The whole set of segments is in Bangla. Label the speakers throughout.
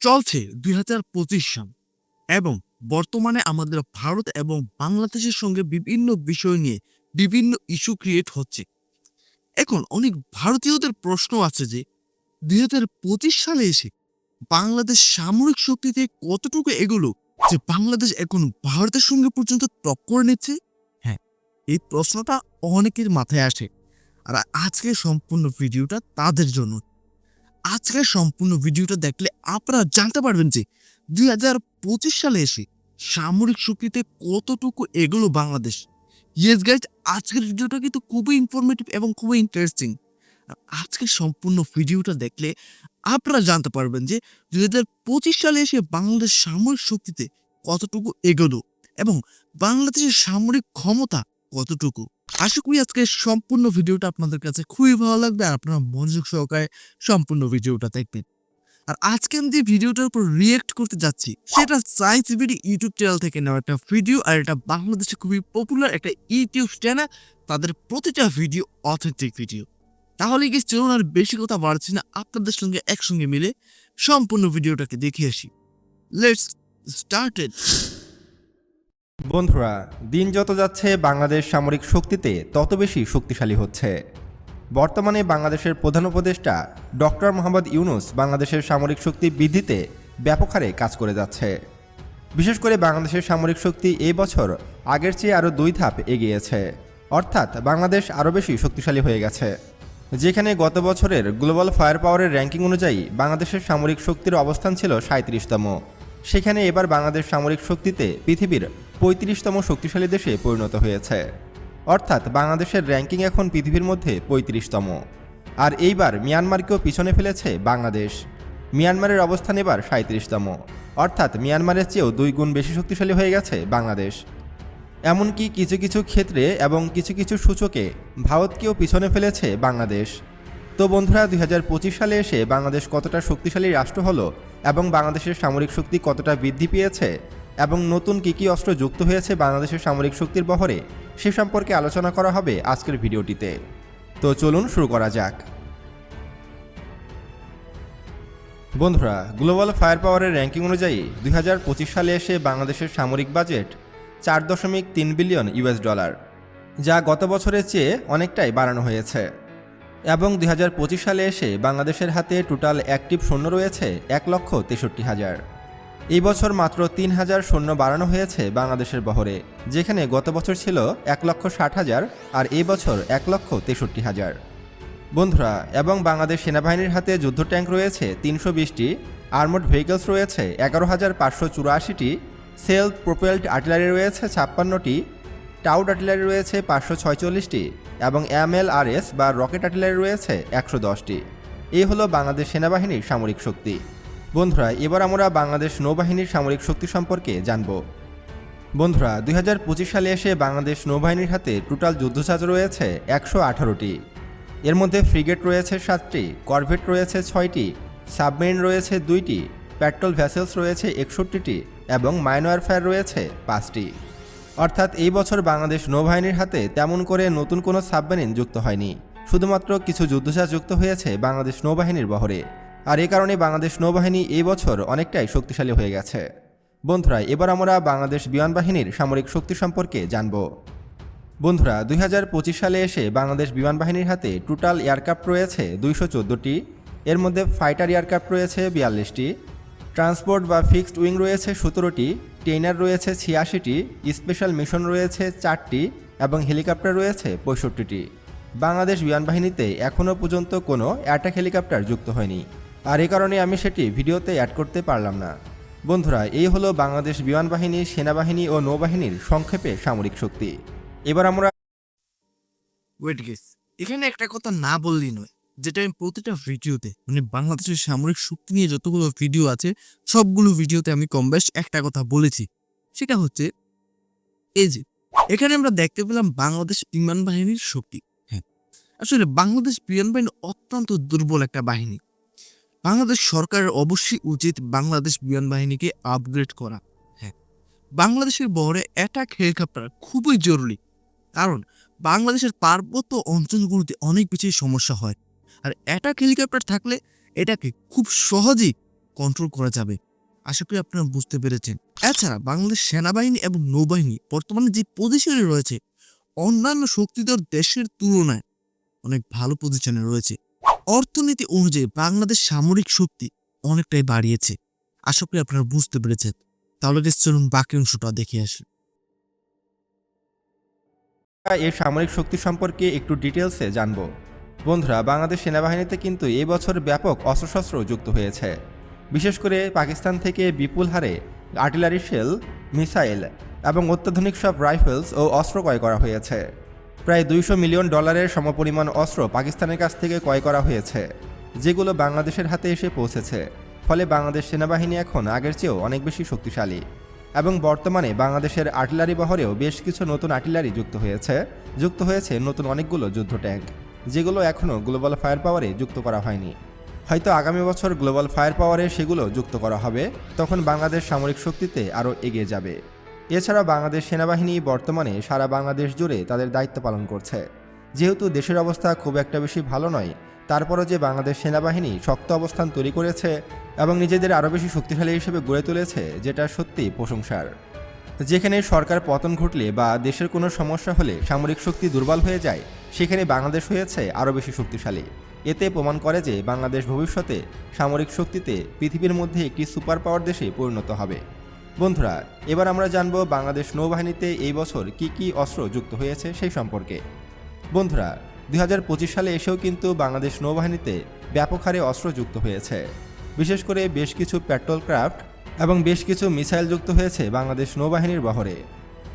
Speaker 1: চলছে দুই হাজার পঁচিশ সাল। এবং বর্তমানে আমাদের ভারত এবং বাংলাদেশের সঙ্গে বিভিন্ন বিষয় নিয়ে বিভিন্ন ইস্যু ক্রিয়েট হচ্ছে। এখন অনেক ভারতীয়দের প্রশ্ন আছে যে, দুই হাজার পঁচিশ সালে এসে বাংলাদেশ সামরিক শক্তিতে কতটুকু এগুলো যে বাংলাদেশ এখন ভারতের সঙ্গে পর্যন্ত টক্কর নিচ্ছে? হ্যাঁ এই প্রশ্নটা অনেকের মাথায় আসে। আর আজকের সম্পূর্ণ ভিডিওটা তাদের জন্য। আজকের সম্পূর্ণ ভিডিওটা দেখলে আপনারা জানতে পারবেন যে দুই হাজার পঁচিশ সালে এসে সামরিক শক্তিতে কতটুকু এগুলো বাংলাদেশ। ইয়েস গাইজ আজকের ভিডিওটা কিন্তু খুবই ইনফরমেটিভ এবং খুবই ইন্টারেস্টিং আজকের সম্পূর্ণ ভিডিওটা দেখলে আপনারা জানতে পারবেন যে দুই হাজার পঁচিশ সালে এসে বাংলাদেশ সামরিক শক্তিতে কতটুকু এগোলো এবং বাংলাদেশের সামরিক ক্ষমতা কতটুকু। আশা করি আজকে সম্পূর্ণ ভিডিওটা আপনাদের কাছে খুবই ভালো লাগবে আর আপনারা মনোযোগ সহকারে সম্পূর্ণ ভিডিওটা দেখবেন। আর আজকে আমি যে ভিডিওটার উপর রিয়েক্ট করতে যাচ্ছি, সেটা সায়েন্স বিডি ইউটিউব চ্যানেল থেকে নেওয়া একটা ভিডিও আর এটা বাংলাদেশে খুবই পপুলার একটা ইউটিউব চ্যানেল তাদের প্রতিটা ভিডিও অথেন্টিক ভিডিও তাহলে কি চলুন আর বেশি কথা বাড়ছি না, আপনাদের সঙ্গে একসঙ্গে মিলে সম্পূর্ণ ভিডিওটাকে দেখে আসি। লেটস স্টার্টেড
Speaker 2: বন্ধুরা, দিন যত যাচ্ছে, বাংলাদেশ সামরিক শক্তিতে তত বেশি শক্তিশালী হচ্ছে। বর্তমানে বাংলাদেশের প্রধান উপদেষ্টা ডক্টর মোহাম্মদ ইউনুস বাংলাদেশের সামরিক শক্তি বৃদ্ধিতে ব্যাপক হারে কাজ করে যাচ্ছে। বিশেষ করে বাংলাদেশের সামরিক শক্তি এই বছর আগের চেয়ে আরও দুই ধাপ এগিয়েছে। অর্থাৎ বাংলাদেশ আরও বেশি শক্তিশালী হয়ে গেছে। যেখানে গত বছরের গ্লোবাল ফায়ার পাওয়ারের র্যাঙ্কিং অনুযায়ী বাংলাদেশের সামরিক শক্তির অবস্থান ছিল সাঁত্রিশতম। সেখানে এবার বাংলাদেশ সামরিক শক্তিতে পৃথিবীর পঁয়ত্রিশতম শক্তিশালী দেশে পরিণত হয়েছে। অর্থাৎ বাংলাদেশের র্যাঙ্কিং এখন পৃথিবীর মধ্যে পঁয়ত্রিশতম। আর এইবার মিয়ানমারকেও পিছনে ফেলেছে বাংলাদেশ। মিয়ানমারের অবস্থান এবার সাঁত্রিশতম অর্থাৎ মিয়ানমারের চেয়েও দুই গুণ বেশি শক্তিশালী হয়ে গেছে বাংলাদেশ। এমনকি কিছু কিছু ক্ষেত্রে এবং কিছু কিছু সূচকে ভারতকেও পিছনে ফেলেছে বাংলাদেশ। তো বন্ধুরা, দুই হাজার পঁচিশ সালে এসে বাংলাদেশ কতটা শক্তিশালী রাষ্ট্র হলো এবং বাংলাদেশের সামরিক শক্তি কতটা বৃদ্ধি পেয়েছে এবং নতুন কী কী অস্ত্র যুক্ত হয়েছে বাংলাদেশের সামরিক শক্তির বহরে, সে সম্পর্কে আলোচনা করা হবে আজকের ভিডিওটিতে। তো চলুন শুরু করা যাক। বন্ধুরা, গ্লোবাল ফায়ার পাওয়ারের র্যাঙ্কিং অনুযায়ী দুই হাজার পঁচিশ সালে এসে বাংলাদেশের সামরিক বাজেট চার দশমিক তিন বিলিয়ন ইউএস ডলার, যা গত বছরের চেয়ে অনেকটাই বাড়ানো হয়েছে। এবং দু হাজার পঁচিশ সালে এসে বাংলাদেশের হাতে টোটাল অ্যাক্টিভ সৈন্য রয়েছে এক লক্ষ তেষট্টি হাজার। এই বছর মাত্র তিন হাজার সৈন্য বাড়ানো হয়েছে বাংলাদেশের বহরে, যেখানে গত বছর ছিল এক লক্ষ ষাট হাজার আর এই বছর এক লক্ষ তেষট্টি হাজার। বন্ধুরা, এবং বাংলাদেশ সেনাবাহিনীর হাতে যুদ্ধ ট্যাঙ্ক রয়েছে তিনশো বিশটি, আর্মড ভেহিকলস রয়েছে এগারো হাজার পাঁচশো চুরাশিটি, সেলফ প্রোপেলড আর্টিলারি রয়েছে ছাপ্পান্নটি, টাউড আর্টিলারি রয়েছে পাঁচশো ছয়চল্লিশটি এবং এমএলআরএস বা রকেট আর্টিলারি রয়েছে একশো দশটি। এই হলো বাংলাদেশ সেনাবাহিনীর সামরিক শক্তি। বন্ধুরা, এবার আমরা বাংলাদেশ নৌবাহিনীর সামরিক শক্তি সম্পর্কে জানব। বন্ধুরা, দুই হাজার পঁচিশ সালে এসে বাংলাদেশ নৌবাহিনীর হাতে টোটাল যুদ্ধজাহাজ রয়েছে একশো আঠারোটি। এর মধ্যে ফ্রিগেট রয়েছে সাতটি, করভেট রয়েছে ছয়টি, সাবমেরিন রয়েছে দুইটি, পেট্রোল ভ্যাসেলস রয়েছে একষট্টিটি এবং মাইনওয়ার ফায়ার রয়েছে পাঁচটি। অর্থাৎ এই বছর বাংলাদেশ নৌবাহিনীর হাতে তেমন করে নতুন কোনো সাবমেরিন যুক্ত হয়নি। শুধুমাত্র কিছু যুদ্ধজাহাজ যুক্ত হয়েছে বাংলাদেশ নৌবাহিনীর বহরে। আর এ কারণে বাংলাদেশ নৌবাহিনী এই বছর অনেকটাই শক্তিশালী হয়ে গেছে। বন্ধুরা, এবার আমরা বাংলাদেশ বিমান বাহিনীর সামরিক শক্তি সম্পর্কে জানব। বন্ধুরা, দুই হাজার পঁচিশ সালে এসে বাংলাদেশ বিমান বাহিনীর হাতে টোটাল এয়ারক্রাফট রয়েছে দুইশো চোদ্দোটি। এর মধ্যে ফাইটার এয়ারক্রাফট রয়েছে বিয়াল্লিশটি। ট্রান্সপোর্ট বা ফিক্সড উইং রয়েছে সতেরোটি। ট্রেনার রয়েছে ছিয়াশিটি, স্পেশাল মিশন রয়েছে চারটি এবং হেলিকপ্টার রয়েছে পঁয়ষট্টিটি। বাংলাদেশ বিমান বাহিনীতে এখনও পর্যন্ত কোনো অ্যাটাক হেলিকপ্টার যুক্ত হয়নি। আর এই কারণে আমি সেটি ভিডিওতে অ্যাড করতে পারলাম না। বন্ধুরা, এই হলো বাংলাদেশ বিমান বাহিনী, সেনাবাহিনী ও নৌবাহিনীর সংক্ষেপে সামরিক শক্তি। এবার আমরা
Speaker 1: ওয়েট গেস এখানে একটা কথা না বললেই নয়। যেটা আমি প্রতিটা ভিডিওতে মানে বাংলাদেশের সামরিক শক্তি নিয়ে যতগুলো ভিডিও আছে, সবগুলো ভিডিওতে আমি কম একটা কথা বলেছি। সেটা হচ্ছে, এই যে, এখানে আমরা দেখতে পেলাম বাংলাদেশ বিমান বাহিনীর শক্তি। হ্যাঁ আসলে বাংলাদেশ বিমান বাহিনী অত্যন্ত দুর্বল একটা বাহিনী। বাংলাদেশ সরকারের অবশ্যই উচিত বাংলাদেশ বিমান বাহিনীকে আপগ্রেড করা। হ্যাঁ বাংলাদেশের বহরে অ্যাটাক হেলিকপ্টার খুবই জরুরি। কারণ, বাংলাদেশের পার্বত্য অঞ্চলগুলোতে অনেক বেশি সমস্যা হয়। আর অ্যাটাক হেলিকপ্টার থাকলে এটাকে খুব সহজেই কন্ট্রোল করা যাবে। আশা করি আপনারা বুঝতে পেরেছেন। এছাড়া বাংলাদেশ সেনাবাহিনী এবং নৌবাহিনী বর্তমানে যে পজিশনে রয়েছে, অন্যান্য শক্তিধর দেশের তুলনায় অনেক ভালো পজিশনে রয়েছে। অর্থনীতি অনুযায়ী বাংলাদেশ সামরিক শক্তি অনেকটাই বাড়িয়েছে। আশা করি আপনারা বুঝতে পেরেছেন। তাহলে চলুন বাকি অংশটা দেখে আসি।
Speaker 2: এর সামরিক শক্তি সম্পর্কে একটু ডিটেলসে জানব। বন্ধুরা, বাংলাদেশ সেনাবাহিনীতে কিন্তু এই বছর ব্যাপক অস্ত্রশস্ত্র যুক্ত হয়েছে। বিশেষ করে পাকিস্তান থেকে বিপুল হারে আর্টিলারি শেল, মিসাইল এবং অত্যাধুনিক সব রাইফেলস ও অস্ত্র ক্রয় করা হয়েছে। প্রায় দুইশো মিলিয়ন ডলারের সমপরিমাণ অস্ত্র পাকিস্তানের কাছ থেকে ক্রয় করা হয়েছে, যেগুলো বাংলাদেশের হাতে এসে পৌঁছেছে। ফলে বাংলাদেশ সেনাবাহিনী এখন আগের চেয়েও অনেক বেশি শক্তিশালী এবং বর্তমানে বাংলাদেশের আর্টিলারি বহরেও বেশ কিছু নতুন আর্টিলারি যুক্ত হয়েছে যুক্ত হয়েছে নতুন অনেকগুলো যুদ্ধ ট্যাঙ্ক। যেগুলো এখনও গ্লোবাল ফায়ার পাওয়ারে যুক্ত করা হয়নি। হয়তো আগামী বছর গ্লোবাল ফায়ার পাওয়ারে সেগুলো যুক্ত করা হবে, তখন বাংলাদেশ সামরিক শক্তিতে আরও এগিয়ে যাবে। এছাড়া বাংলাদেশ সেনাবাহিনী বর্তমানে সারা বাংলাদেশ জুড়ে তাদের দায়িত্ব পালন করছে। যেহেতু দেশের অবস্থা খুব একটা বেশি ভালো নয়, তারপরও যে বাংলাদেশ সেনাবাহিনী শক্ত অবস্থান তৈরি করেছে এবং নিজেদের আরও বেশি শক্তিশালী হিসেবে গড়ে তুলেছে, যেটা সত্যি প্রশংসার। যেখানে সরকার পতন ঘটলে বা দেশের কোনো সমস্যা হলে সামরিক শক্তি দুর্বল হয়ে যায়, সেখানে বাংলাদেশ হয়েছে আরও বেশি শক্তিশালী। এতে প্রমাণ করে যে বাংলাদেশ ভবিষ্যতে সামরিক শক্তিতে পৃথিবীর মধ্যে একটি সুপার পাওয়ার দেশে পরিণত হবে। বন্ধুরা, এবার আমরা জানব বাংলাদেশ নৌবাহিনীতে এই বছর কি কি অস্ত্র যুক্ত হয়েছে সেই সম্পর্কে। বন্ধুরা দু হাজার পঁচিশ সালে এসেও কিন্তু বাংলাদেশ নৌবাহিনীতে ব্যাপক হারে অস্ত্র যুক্ত হয়েছে। বিশেষ করে বেশ কিছু পেট্রোল ক্রাফট এবং বেশ কিছু মিসাইল যুক্ত হয়েছে বাংলাদেশ নৌবাহিনীর বহরে।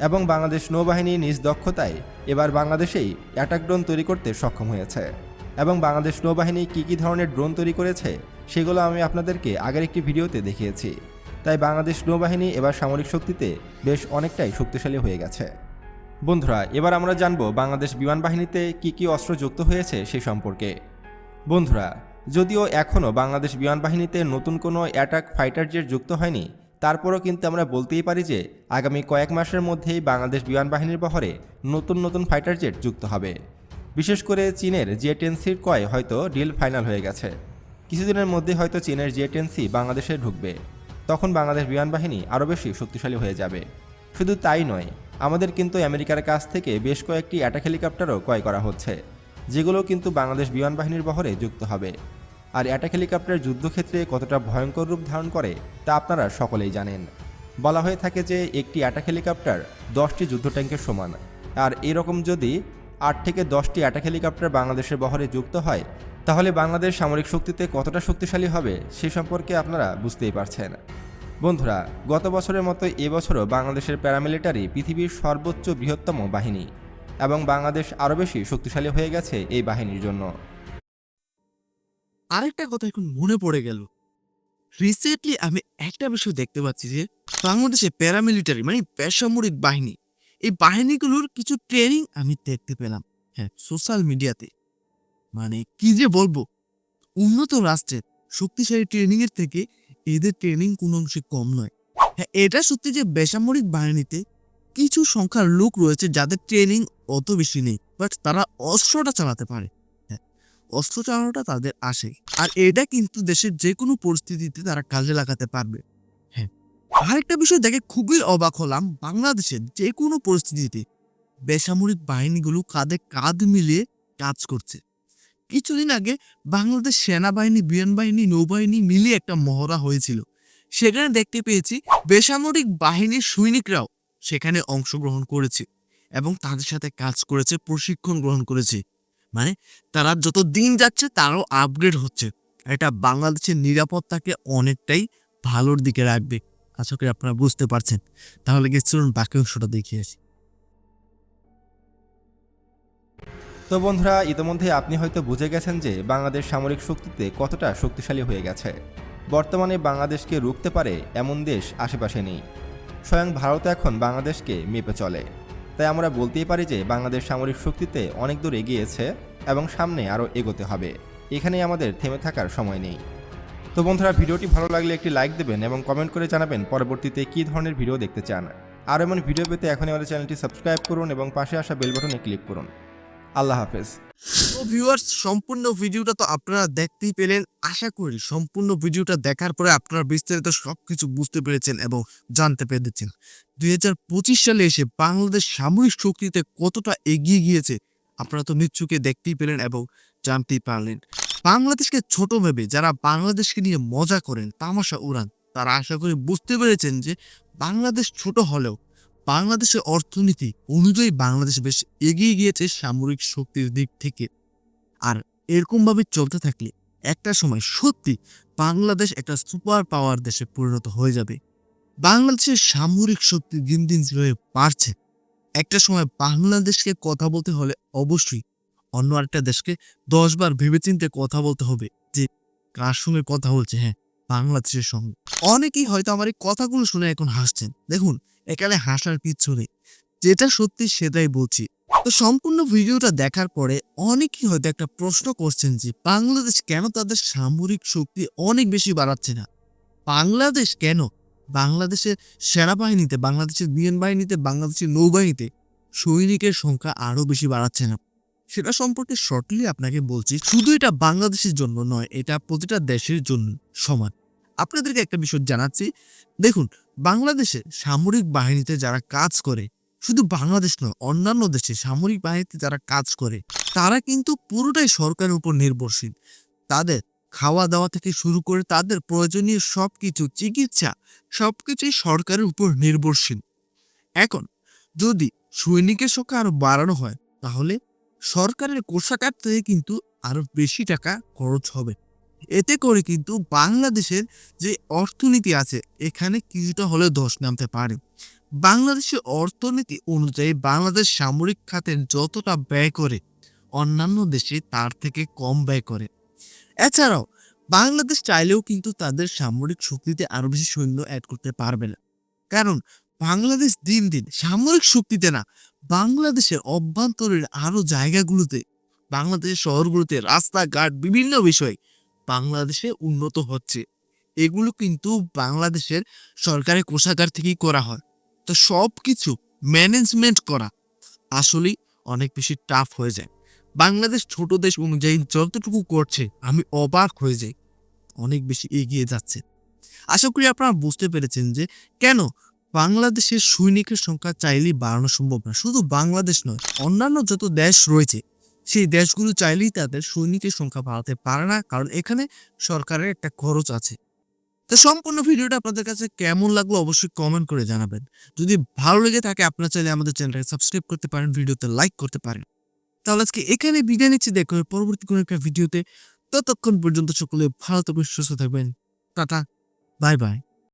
Speaker 2: এবং বাংলাদেশ নৌবাহিনী নিজ দক্ষতায় এবার বাংলাদেশেই অ্যাটাক ড্রোন তৈরি করতে সক্ষম হয়েছে। এবং বাংলাদেশ নৌবাহিনী কী কী ধরনের ড্রোন তৈরি করেছে, সেগুলো আমি আপনাদেরকে আগের একটি ভিডিওতে দেখিয়েছি। তাই বাংলাদেশ নৌবাহিনী এবার সামরিক শক্তিতে বেশ অনেকটাই শক্তিশালী হয়ে গেছে। বন্ধুরা, এবার আমরা জানব বাংলাদেশ বিমান বাহিনীতে কী কী অস্ত্র যুক্ত হয়েছে সে সম্পর্কে। বন্ধুরা যদিও এখনও বাংলাদেশ বিমান বাহিনীতে নতুন কোনো অ্যাটাক ফাইটার জেট যুক্ত হয়নি, তারপরও কিন্তু আমরা বলতেই পারি যে আগামী কয়েক মাসের মধ্যেই বাংলাদেশ বিমান বাহিনীর বহরে নতুন নতুন ফাইটার জেট যুক্ত হবে। বিশেষ করে চীনের জে টেন সির কয় হয়তো ডিল ফাইনাল হয়ে গেছে। কিছুদিনের মধ্যে হয়তো চীনের জে টেন সি বাংলাদেশে ঢুকবে। তখন বাংলাদেশ বিমান বাহিনী আরও বেশি শক্তিশালী হয়ে যাবে। শুধু তাই নয়, আমাদের কিন্তু আমেরিকার কাছ থেকে বেশ কয়েকটি অ্যাটাক হেলিকপ্টারও ক্রয় করা হচ্ছে। যেগুলো কিন্তু বাংলাদেশ বিমান বাহিনীর বহরে যুক্ত হবে। আর অ্যাটাক হেলিকপ্টার যুদ্ধক্ষেত্রে কতটা ভয়ঙ্কর রূপ ধারণ করে, তা আপনারা সকলেই জানেন। বলা হয়ে থাকে যে, একটি অ্যাটাক হেলিকপ্টার দশটি যুদ্ধ ট্যাঙ্কের সমান। আর এরকম যদি আট থেকে দশটি অ্যাটাক হেলিকপ্টার বাংলাদেশের বহরে যুক্ত হয়, তাহলে বাংলাদেশ সামরিক শক্তিতে কতটা শক্তিশালী হবে, সে সম্পর্কে আপনারা বুঝতেই পারছেন। বন্ধুরা, গত বছরের মতো এবছরও বাংলাদেশের প্যারামিলিটারি পৃথিবীর সর্বোচ্চ বৃহত্তম বাহিনী। এবং বাংলাদেশ আরও বেশি শক্তিশালী হয়ে গেছে এই বাহিনীর জন্য।
Speaker 1: আরেকটা কথা এখন মনে পড়ে গেল। রিসেন্টলি আমি একটা বিষয় দেখতে পাচ্ছি যে, বাংলাদেশে প্যারামিলিটারি মানে বেসামরিক বাহিনী, এই বাহিনীগুলোর কিছু ট্রেনিং আমি দেখতে পেলাম হ্যাঁ সোশ্যাল মিডিয়াতে মানে কি যে বলব, উন্নত রাষ্ট্রের শক্তিশালী ট্রেনিংয়ের থেকে এদের ট্রেনিং কোনো অংশে কম নয়। হ্যাঁ এটা সত্যি যে বেসামরিক বাহিনীতে কিছু সংখ্যার লোক রয়েছে যাদের ট্রেনিং অত বেশি নেই বাট তারা অস্ত্রটা চালাতে পারে। হ্যাঁ অস্ত্র চালানোটা তাদের আসে। আর এটা কিন্তু দেশের যে কোনো পরিস্থিতিতে তারা কাজে লাগাতে পারবে। হ্যাঁ আরেকটা বিষয় দেখে খুবই অবাক হলাম, বাংলাদেশের যে কোনো পরিস্থিতিতে বেসামরিক বাহিনীগুলো কাঁধে কাঁধ মিলিয়ে কাজ করছে। কিছুদিন আগে বাংলাদেশ সেনাবাহিনী, বিমান বাহিনী, নৌবাহিনী মিলিয়ে একটা মহড়া হয়েছিল। সেখানে দেখতে পেয়েছি বেসামরিক বাহিনীর সৈনিকরাও সেখানে অংশগ্রহণ করেছে। এবং তাদের সাথে কাজ করেছে, প্রশিক্ষণ গ্রহণ করেছে। মানে তারা যত দিন যাচ্ছে, তারাও আপগ্রেড হচ্ছে। এটা বাংলাদেশের নিরাপত্তাকে অনেকটাই ভালোর দিকে রাখবে। আশা করি আপনারা বুঝতে পারছেন। তাহলে গিয়ে চলুন, বাকি অংশটা দেখিয়ে আসি।
Speaker 2: তো বন্ধুরা, ইতিমধ্যে আপনি হয়তো বুঝে গেছেন যে বাংলাদেশ সামরিক শক্তিতে কতটা শক্তিশালী হয়ে গেছে। বর্তমানে বাংলাদেশকে রুখতে পারে এমন দেশ আশেপাশে নেই। স্বয়ং ভারত এখন বাংলাদেশকে মেপে চলে। তাই আমরা বলতেই পারি যে বাংলাদেশ সামরিক শক্তিতে অনেক দূর এগিয়েছে এবং সামনে আরও এগোতে হবে। এখানেই আমাদের থেমে থাকার সময় নেই। তো বন্ধুরা, ভিডিওটি ভালো লাগলে একটি লাইক দেবেন এবং কমেন্ট করে জানাবেন পরবর্তীতে কী ধরনের ভিডিও দেখতে চান। আর এমন ভিডিও পেতে এখনই আমাদের চ্যানেলটি সাবস্ক্রাইব করুন এবং পাশে আসা বেল বাটনে ক্লিক করুন। আল্লাহ হাফেজ।
Speaker 1: তো ভিউয়ার্স সম্পূর্ণ ভিডিওটা তো আপনারা দেখতেই পেলেন। আশা করি সম্পূর্ণ ভিডিওটা দেখার পরে আপনারা বিস্তারিত সবকিছু বুঝতে পেরেছেন এবং জানতে পেরেছেন। দু হাজার পঁচিশ সালে এসে বাংলাদেশ সামরিক শক্তিতে কতটা এগিয়ে গিয়েছে, আপনারা তো নিচ্ছুকে দেখতেই পেলেন এবং জানতেই পারলেন। বাংলাদেশকে ছোট ভেবে যারা বাংলাদেশকে নিয়ে মজা করেন, তামাশা উড়ান, তারা আশা করি বুঝতে পেরেছেন যে বাংলাদেশ ছোট হলেও বাংলাদেশের অর্থনীতি অনুযায়ী বাংলাদেশ বেশ এগিয়ে গিয়েছে সামরিক শক্তির দিক থেকে। আর এরকমভাবে চলতে থাকলে একটা সময় সত্যি বাংলাদেশ একটা সুপার পাওয়ার দেশে পরিণত হয়ে যাবে। বাংলাদেশের সামরিক শক্তি দিন দিন যেভাবে বাড়ছে, একটা সময় বাংলাদেশকে কথা বলতে হলে অবশ্যই অন্য আরেকটা দেশকে দশবার ভেবেচিন্তে কথা বলতে হবে যে কার সঙ্গে কথা বলছে হ্যাঁ। বাংলাদেশের সঙ্গে। অনেকেই হয়তো আমার এই কথাগুলো শুনে এখন হাসছেন। দেখুন এখানে হাসার নেই যেটা সত্যি সেটাই বলছি। তো সম্পূর্ণ ভিডিওটা দেখার পরে অনেকেই হয়তো একটা প্রশ্ন করছেন যে, বাংলাদেশ কেন তাদের সামরিক শক্তি অনেক বেশি বাড়াচ্ছে না? বাংলাদেশ কেন? বাংলাদেশের সেনাবাহিনীতে, বাংলাদেশের বিএন বাহিনীতে, বাংলাদেশের নৌবাহিনীতে সৈনিকের সংখ্যা আরও বেশি বাড়াচ্ছে না? সেটা সম্পর্কে শর্টলি আপনাকে বলছি। শুধু এটা বাংলাদেশের জন্য নয়, এটা প্রতিটা দেশের জন্য সমান। আপনাদেরকে একটা বিষয় জানাচ্ছি। দেখুন, বাংলাদেশে সামরিক বাহিনীতে যারা কাজ করে, শুধু বাংলাদেশ নয়, অন্যান্য দেশে সামরিক বাহিনীতে যারা কাজ করে, তারা কিন্তু পুরোটাই সরকারের উপর নির্ভরশীল। তাদের খাওয়া দাওয়া থেকে শুরু করে তাদের প্রয়োজনীয় সবকিছু, চিকিৎসা, সবকিছুই সরকারের উপর নির্ভরশীল। এখন, যদি সৈনিকের সংখ্যা আরও বাড়ানো হয়, তাহলে সরকারের কোষাগার থেকে কিন্তু আরও বেশি টাকা খরচ হবে। এতে করে কিন্তু বাংলাদেশের যে অর্থনীতি আছে, এখানে কিছুটা হলেও ধস নামতে পারে। বাংলাদেশের অর্থনীতি অনুযায়ী বাংলাদেশ সামরিক খাতে যতটা ব্যয় করে, অন্যান্য দেশে তার থেকে কম ব্যয় করে। এছাড়াও, বাংলাদেশ চাইলেও কিন্তু তাদের সামরিক শক্তিতে আরও বেশি সৈন্য অ্যাড করতে পারবে না। কারণ, বাংলাদেশ দিন দিন সামরিক শক্তিতে না, বাংলাদেশের অভ্যন্তরের আরও জায়গাগুলোতে, বাংলাদেশের শহরগুলোতে রাস্তাঘাট, বিভিন্ন বিষয়ে বাংলাদেশে উন্নত হচ্ছে। এগুলো কিন্তু বাংলাদেশের সরকারের কোষাগার থেকেই করা হয়। তো সব কিছু ম্যানেজমেন্ট করা আসলেই অনেক বেশি টাফ হয়ে যায়। বাংলাদেশ ছোট দেশ অনুযায়ী যতটুকু করছে, আমি অবাক হয়ে যাই। অনেক বেশি এগিয়ে যাচ্ছে। আশা করি আপনারা বুঝতে পেরেছেন যে কেন বাংলাদেশের সৈনিকের সংখ্যা চাইলেই বাড়ানো সম্ভব না। শুধু বাংলাদেশ নয়, অন্যান্য যত দেশ রয়েছে সেই দেশগুলো চাইলেই তাদের সৈনিকের সংখ্যা বাড়াতে পারে না, কারণ এখানে সরকারের একটা খরচ আছে। তো সম্পূর্ণ ভিডিওটা আপনাদের কাছে কেমন লাগল অবশ্যই কমেন্ট করে জানাবেন। যদি ভালো লেগে থাকে, আপনারা চাইলে আমাদের চ্যানেলটাকে সাবস্ক্রাইব করতে পারেন, ভিডিওতে লাইক করতে পারেন। তাহলে আজকে এখানে বিদায় নিচ্ছি, দেখো পরবর্তী কোনো একটা ভিডিওতে। ততক্ষণ পর্যন্ত সকলে ভালো থাকবেন, সুস্থ থাকবেন। Tata bye bye